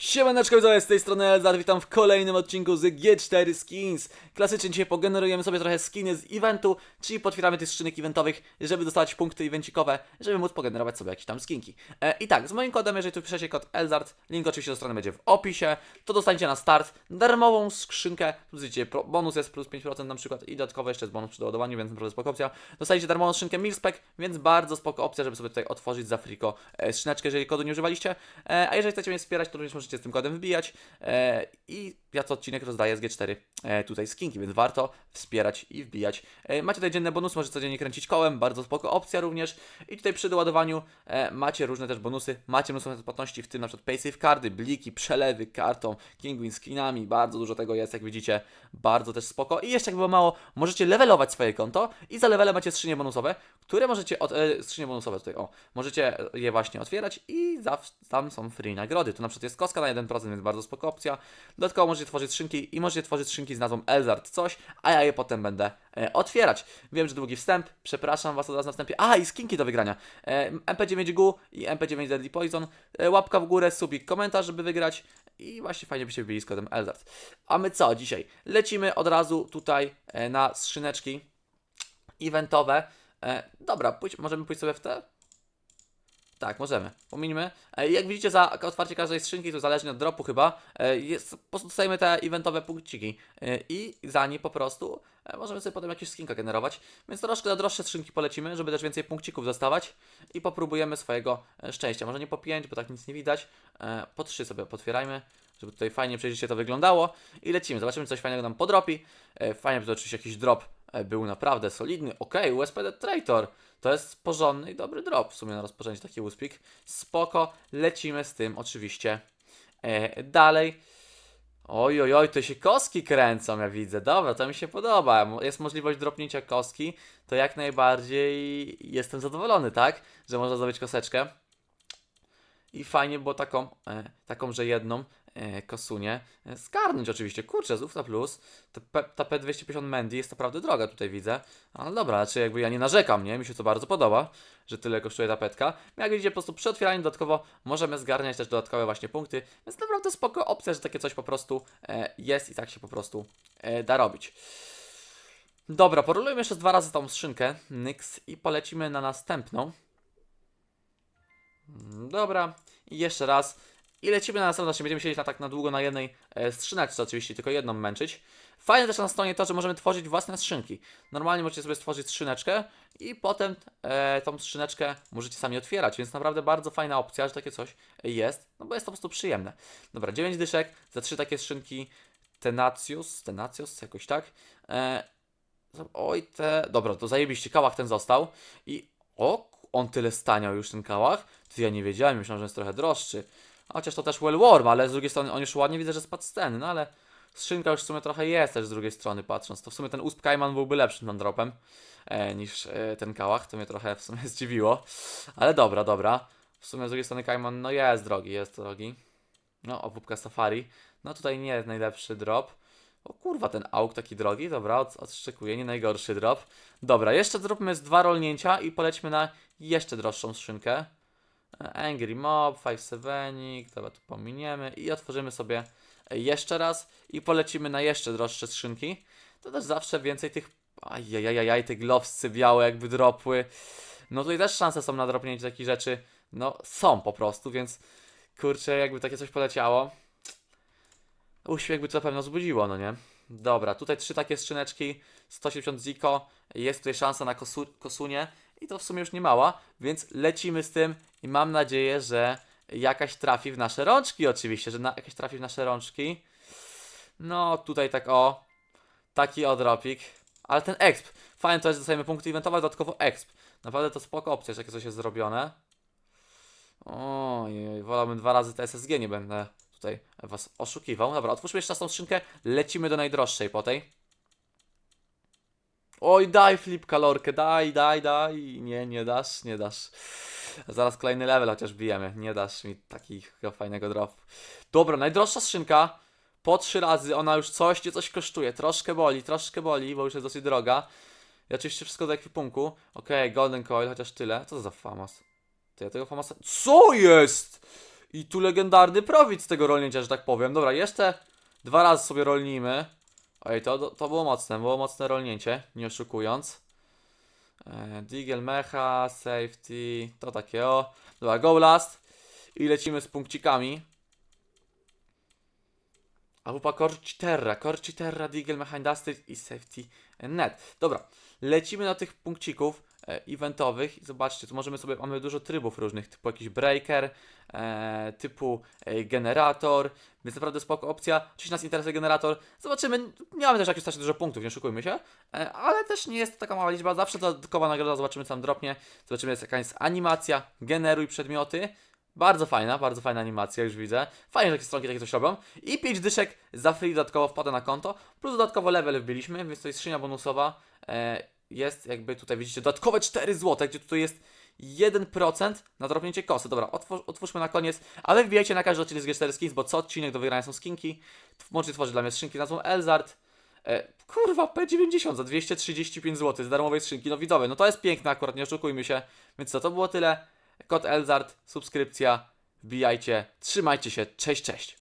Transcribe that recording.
Siemaneczko widzowie, z tej strony Elzar, witam w kolejnym odcinku z G4 Skins. Klasycznie dzisiaj pogenerujemy sobie trochę skiny z eventu, czyli potwieramy tych skrzynek eventowych, żeby dostać punkty evencikowe, żeby móc pogenerować sobie jakieś tam skinki. E, I tak, z moim kodem, jeżeli tu piszecie kod Elzard, link oczywiście do strony będzie w opisie, to dostaniecie na start darmową skrzynkę, plus widzicie, bonus jest plus 5% na przykład i dodatkowo jeszcze jest bonus przy doładowaniu, więc naprawdę spoko opcja. Dostaniecie darmową skrzynkę Milspec, więc bardzo spoko opcja, żeby sobie tutaj otworzyć za friko e, skrzyneczkę, jeżeli kodu nie używaliście. E, a jeżeli chcecie mnie wspierać, to również możecie z tym kodem wbijać. E, I ja co odcinek rozdaję z G4 e, tutaj skinki, więc warto wspierać i wbijać. E, macie tutaj dzienne bonusy, możecie codziennie kręcić kołem, bardzo spoko opcja również. I tutaj przy doładowaniu e, macie różne też bonusy, macie mnóstwo płatności, w tym na przykład paysafe cardy, bliki, przelewy kartą, kingwin skinami, bardzo dużo tego jest, jak widzicie, bardzo też spoko. I jeszcze jakby było mało, możecie levelować swoje konto i za levele macie skrzynie bonusowe, które możecie, od, e, skrzynie bonusowe tutaj, o, możecie je właśnie otwierać i zaw, tam są free nagrody. Tu na przykład jest kostka na 1%, więc bardzo spoko opcja. Dodatkowo możecie tworzyć skrzynki i możecie tworzyć skrzynki z nazwą Elzard coś, a ja je potem będę e, otwierać. Wiem, że długi wstęp, przepraszam Was od razu na wstępie. A, i skinki do wygrania. E, MP9 GU i MP9 Deadly Poison. E, łapka w górę, subik, komentarz, żeby wygrać. I właśnie fajnie byście wbili z kodem Elzard. A my co dzisiaj? Lecimy od razu tutaj e, na skrzyneczki eventowe. E, dobra, pójdź, możemy pójść sobie w te? Tak, możemy. Pominijmy. E, Jak widzicie, za otwarcie każdej skrzynki, to zależnie od dropu chyba, e, jest, po prostu dostajemy te eventowe punkciki. E, I za nie po prostu możemy sobie potem jakieś skinka generować. Więc troszkę na droższe skrzynki polecimy, żeby też więcej punkcików dostawać. I popróbujemy swojego szczęścia. Może nie po 5, bo tak nic nie widać. Po 3 sobie potwierajmy, żeby tutaj fajnie przejrzyście to wyglądało. I lecimy. Zobaczymy, coś fajnego nam podropi. Fajnie, by to oczywiście jakiś drop był naprawdę solidny. Okej, USPD Traitor. To jest porządny i dobry drop w sumie na rozpoczęcie taki uspik. Spoko, lecimy z tym oczywiście e, dalej. Oj, oj, oj, to się kostki kręcą, ja widzę. Dobra, to mi się podoba. Jest możliwość dropnięcia kostki, to jak najbardziej jestem zadowolony, tak? Że można zdobyć koseczkę. I fajnie było taką, e, taką że jedną e, kosunię e, zgarnąć oczywiście. Kurczę, z Ufta Plus, ta, P, ta P250 Mandy jest naprawdę droga tutaj widzę. Ale dobra, znaczy jakby ja nie narzekam, nie? Mi się to bardzo podoba, że tyle kosztuje ta petka. Jak widzicie, po prostu przy otwieraniu dodatkowo możemy zgarniać też dodatkowe właśnie punkty, więc naprawdę spoko opcja, że takie coś po prostu e, jest i tak się po prostu e, da robić. Dobra, porolujmy jeszcze dwa razy tą skrzynkę, Nyx, i polecimy na następną. Dobra, i jeszcze raz. I lecimy na następną, nie będziemy siedzieć na tak na długo na jednej e, oczywiście, tylko jedną męczyć. Fajne też na stronie to, że możemy tworzyć własne skrzynki. Normalnie możecie sobie stworzyć skrzyneczkę i potem e, tą skrzyneczkę możecie sami otwierać, więc naprawdę bardzo fajna opcja, że takie coś jest, no bo jest to po prostu przyjemne. Dobra, 9 dyszek za trzy takie skrzynki Tenacius, Tenacius, jakoś tak. E, oj, te... Dobra, to zajebiście, kałach ten został i o, on tyle staniał już ten kałach, to ja nie wiedziałem, myślałem, że jest trochę droższy. Chociaż to też well warm, ale z drugiej strony on już ładnie widzę, że spadł z ceny, no ale skrzynka już w sumie trochę jest też z drugiej strony patrząc. To w sumie ten Usp Kaiman byłby lepszym non-dropem e, niż e, ten kałach, to mnie trochę w sumie zdziwiło. Ale dobra, dobra. W sumie z drugiej strony Kaiman no jest drogi, jest drogi. No, obłupka Safari. No tutaj nie jest najlepszy drop. O kurwa, ten auk taki drogi, dobra, od, odszczekuję, nie najgorszy drop. Dobra, jeszcze zróbmy z dwa rolnięcia i polećmy na jeszcze droższą skrzynkę. Angry Mob, Five Sevenik, dobra, tu pominiemy i otworzymy sobie jeszcze raz i polecimy na jeszcze droższe skrzynki. To też zawsze więcej tych, ajajajaj, te glowsy białe jakby dropły. No tutaj też szanse są na dropnięcie takich rzeczy, no są po prostu, więc kurczę, jakby takie coś poleciało, uśmiech by to na pewno wzbudziło, no nie? Dobra, tutaj trzy takie skrzyneczki, 180 ziko, jest tutaj szansa na kosu, kosunie i to w sumie już nie mała, więc lecimy z tym i mam nadzieję, że jakaś trafi w nasze rączki oczywiście, że na, jakaś trafi w nasze rączki. No tutaj tak o, taki odropik, ale ten exp, fajne to jest, że dostajemy punkty eventowe, dodatkowo exp. Naprawdę to spoko opcja, że takie coś jest zrobione. Ojej, wolałbym dwa razy TSSG, nie będę tutaj was oszukiwał. Dobra, otwórzmy jeszcze raz tą skrzynkę, lecimy do najdroższej po tej. Oj, daj flip kalorkę, daj, daj, daj. Nie, nie dasz, nie dasz. Zaraz kolejny level chociaż bijemy. Nie dasz mi takiego fajnego dropu. Dobra, najdroższa skrzynka. Po trzy razy ona już coś, nie coś kosztuje. Troszkę boli, troszkę boli, bo już jest dosyć droga. I oczywiście wszystko do ekwipunku. Okej, Golden Coil, chociaż tyle. Co to za famas? To ja tego famasa... Co jest? I tu legendarny profit z tego rolnięcia, że tak powiem. Dobra, jeszcze dwa razy sobie rolnijmy. Ej, to, to było mocne, było mocne rolnięcie, nie oszukując. E, Deagle Mecha, Safety, to takie o. Dobra, go last. I lecimy z punkcikami. A wupa Corci Terra, Corci Terra, Deagle Mecha Industry i Safety Net. Dobra, lecimy na tych punkcików e, eventowych zobaczcie, tu możemy sobie, mamy dużo trybów różnych, typu jakiś breaker, e, typu e, generator, więc naprawdę spoko opcja. Oczywiście nas interesuje generator. Zobaczymy, nie mamy też jakieś strasznie dużo punktów, nie oszukujmy się, e, ale też nie jest to taka mała liczba, zawsze dodatkowa nagroda, zobaczymy co nam dropnie, zobaczymy jest jakaś animacja, generuj przedmioty. Bardzo fajna, bardzo fajna animacja, już widzę. Fajnie, że takie stronki takie coś robią. I 5 dyszek za free dodatkowo wpada na konto. Plus dodatkowo level wbiliśmy, więc to jest skrzynia bonusowa. E, jest jakby tutaj widzicie dodatkowe 4 zł, gdzie tutaj jest 1% na dropnięcie kosy. Dobra, otwórz, otwórzmy na koniec, ale wbijajcie na każdy odcinek z G4 Skins, bo co odcinek do wygrania są skinki. Możecie tworzyć dla mnie skrzynki nazwą Elzard. E, kurwa, P90 za 235 zł z darmowej skrzynki. No widzowie, no to jest piękne akurat, nie oszukujmy się. Więc co, to było tyle. Kod Elzard, subskrypcja, wbijajcie, trzymajcie się, cześć, cześć.